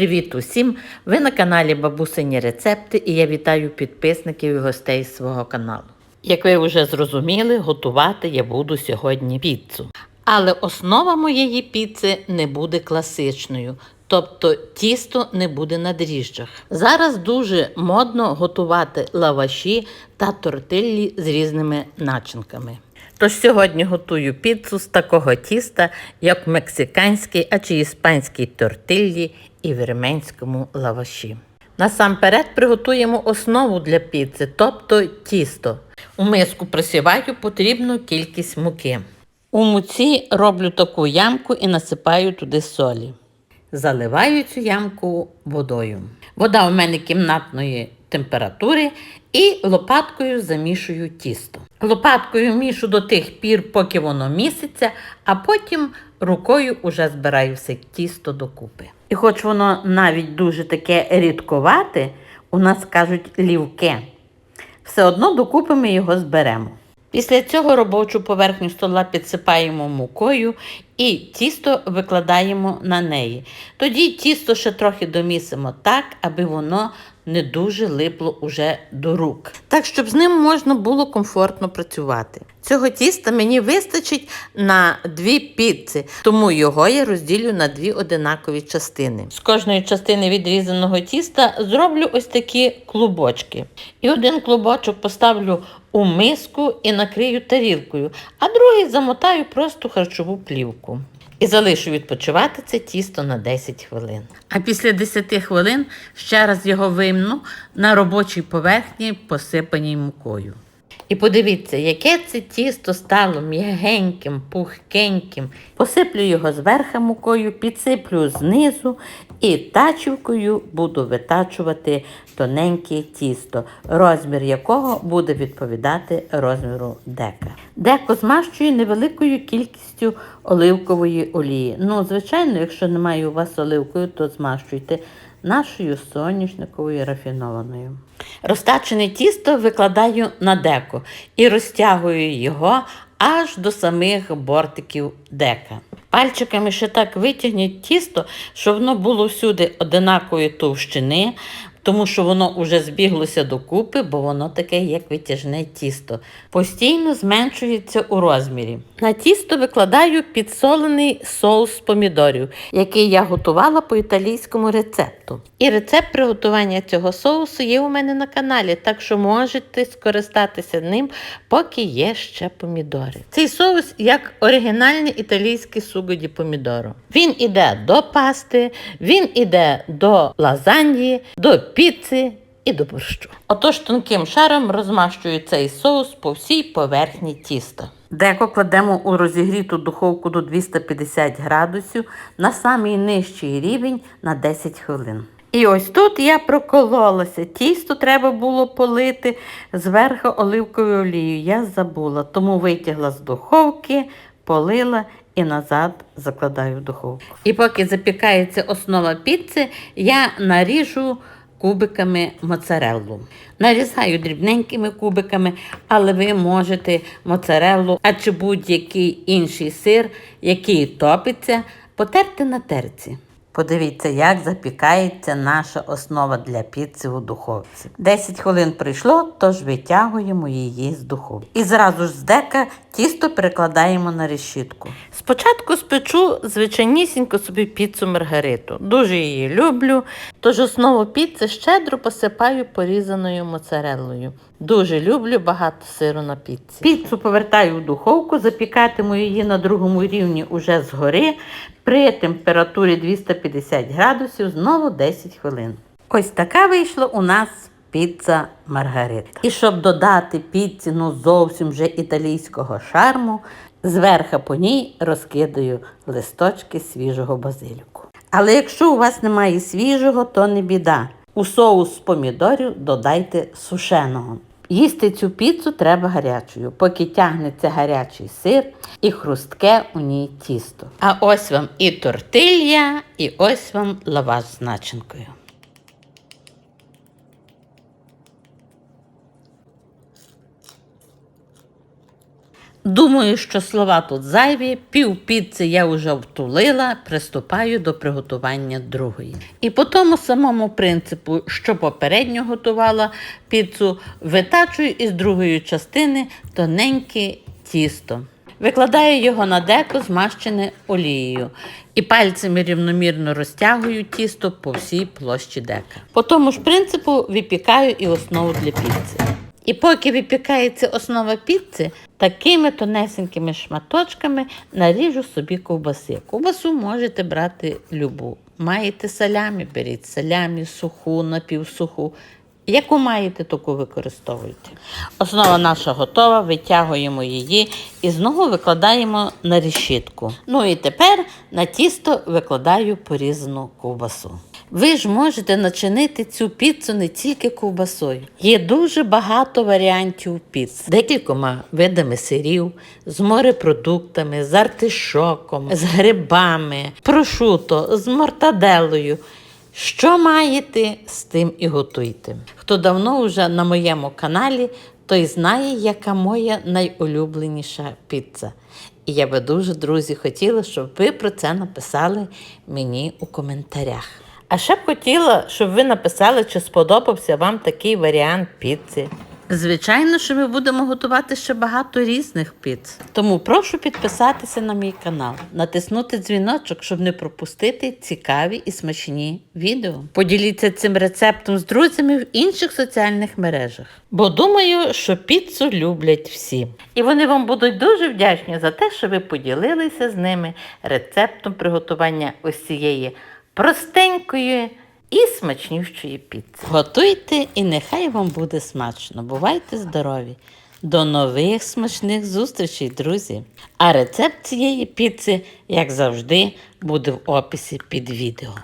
Привіт усім! Ви на каналі Бабусині Рецепти і я вітаю підписників і гостей свого каналу. Як ви вже зрозуміли, готувати я буду сьогодні піцу. Але основа моєї піци не буде класичною, тобто тісто не буде на дріжджах. Зараз дуже модно готувати лаваші та тортиллі з різними начинками. Тож сьогодні готую піцу з такого тіста, як в мексиканській, а чи іспанській тортиллі і вірменському лаваші. Насамперед приготуємо основу для піци, тобто тісто. У миску присіваю потрібну кількість муки. У муці роблю таку ямку і насипаю туди солі. Заливаю цю ямку водою. Вода у мене кімнатної температури і лопаткою замішую тісто. Лопаткою мішу до тих пір, поки воно міситься, а потім рукою уже збираю все тісто докупи. І хоч воно навіть дуже таке рідковате, у нас кажуть лівке, все одно докупи ми його зберемо. Після цього робочу поверхню стола підсипаємо мукою і тісто викладаємо на неї. Тоді тісто ще трохи домісимо так, аби воно не дуже липло уже до рук. Так, щоб з ним можна було комфортно працювати. Цього тіста мені вистачить на дві піци, тому його я розділю на дві одинакові частини. З кожної частини відрізаного тіста зроблю ось такі клубочки. І один клубочок поставлю у миску і накрию тарілкою, а другий замотаю просто харчову плівку. І залишу відпочивати це тісто на 10 хвилин. А після 10 хвилин ще раз його вимну на робочій поверхні, посипаній мукою. І подивіться, яке це тісто стало м'ягеньким, пухкеньким. Посиплю його зверху мукою, підсиплю знизу і тачівкою буду витачувати тоненьке тісто, розмір якого буде відповідати розміру дека. Деко змащую невеликою кількістю оливкової олії. Ну, звичайно, якщо немає у вас оливкою, то змащуйте нашою соняшниковою рафінованою. Розтачене тісто викладаю на деко і розтягую його аж до самих бортиків дека. Пальчиками ще так витягніть тісто, щоб воно було всюди одинакової товщини, тому що воно вже збіглося докупи, бо воно таке, як витяжне тісто. Постійно зменшується у розмірі. На тісто викладаю підсолений соус помідорів, який я готувала по італійському рецепту. І рецепт приготування цього соусу є у мене на каналі, так що можете скористатися ним, поки є ще помідори. Цей соус як оригінальний італійський суго ді помідоро. Він іде до пасти, він іде до лазаньї, до піци і до борщу. Отож тонким шаром розмащую цей соус по всій поверхні тіста. Деко кладемо у розігріту духовку до 250 градусів на самий нижчий рівень на 10 хвилин. І ось тут я прокололася. Тісто треба було полити зверху оливковою олією. Я забула, тому витягла з духовки, полила і назад закладаю в духовку. І поки запікається основа піци, я наріжу кубиками моцареллу. Нарізаю дрібненькими кубиками, але ви можете моцареллу, а чи будь-який інший сир, який топиться, потерти на терці. Подивіться, як запікається наша основа для піци у духовці. 10 хвилин пройшло, тож витягуємо її з духовки. І зразу ж з дека тісто перекладаємо на решітку. Спочатку спечу звичайнісінько собі піцу маргариту. Дуже її люблю. Тож основу піци щедро посипаю порізаною моцареллою. Дуже люблю багато сиру на піці. Піцу повертаю в духовку, запікатиму її на другому рівні уже згори при температурі 250 градусів знову 10 хвилин. Ось така вийшла у нас піца Маргарита. І щоб додати піці ну зовсім вже італійського шарму, зверху по ній розкидаю листочки свіжого базиліку. Але якщо у вас немає свіжого, то не біда. У соус з помідорів додайте сушеного. Їсти цю піцу треба гарячою, поки тягнеться гарячий сир і хрустке у ній тісто. А ось вам і тортилья, і ось вам лаваш з начинкою. Думаю, що слова тут зайві, пів піци я вже втулила, приступаю до приготування другої. І по тому самому принципу, що попередньо готувала піцу, витачую із другої частини тоненьке тісто. Викладаю його на деко, змащене олією, і пальцями рівномірно розтягую тісто по всій площі дека. По тому ж принципу випікаю і основу для піци. І поки випікається основа піци, такими тонесенькими шматочками наріжу собі ковбаси. Ковбасу можете брати любу. Маєте салямі, беріть салямі, суху, напівсуху. Яку маєте, таку використовуйте. Основа наша готова, витягуємо її і знову викладаємо на решітку. Ну і тепер на тісто викладаю порізану ковбасу. Ви ж можете начинити цю піцу не тільки ковбасою. Є дуже багато варіантів піц. Декількома видами сирів, з морепродуктами, з артишоком, з грибами, прошуто, з мортаделою. Що маєте, з тим і готуйте. Хто давно вже на моєму каналі, той знає, яка моя найулюбленіша піца. І я би дуже, друзі, хотіла, щоб ви про це написали мені у коментарях. А ще б хотіла, щоб ви написали, чи сподобався вам такий варіант піци. Звичайно, що ми будемо готувати ще багато різних піц. Тому прошу підписатися на мій канал, натиснути дзвіночок, щоб не пропустити цікаві і смачні відео. Поділіться цим рецептом з друзями в інших соціальних мережах. Бо думаю, що піцу люблять всі. І вони вам будуть дуже вдячні за те, що ви поділилися з ними рецептом приготування ось цієї простенької і смачнющої піци. Готуйте і нехай вам буде смачно. Бувайте здорові! До нових смачних зустрічей, друзі! А рецепт цієї піци, як завжди, буде в описі під відео.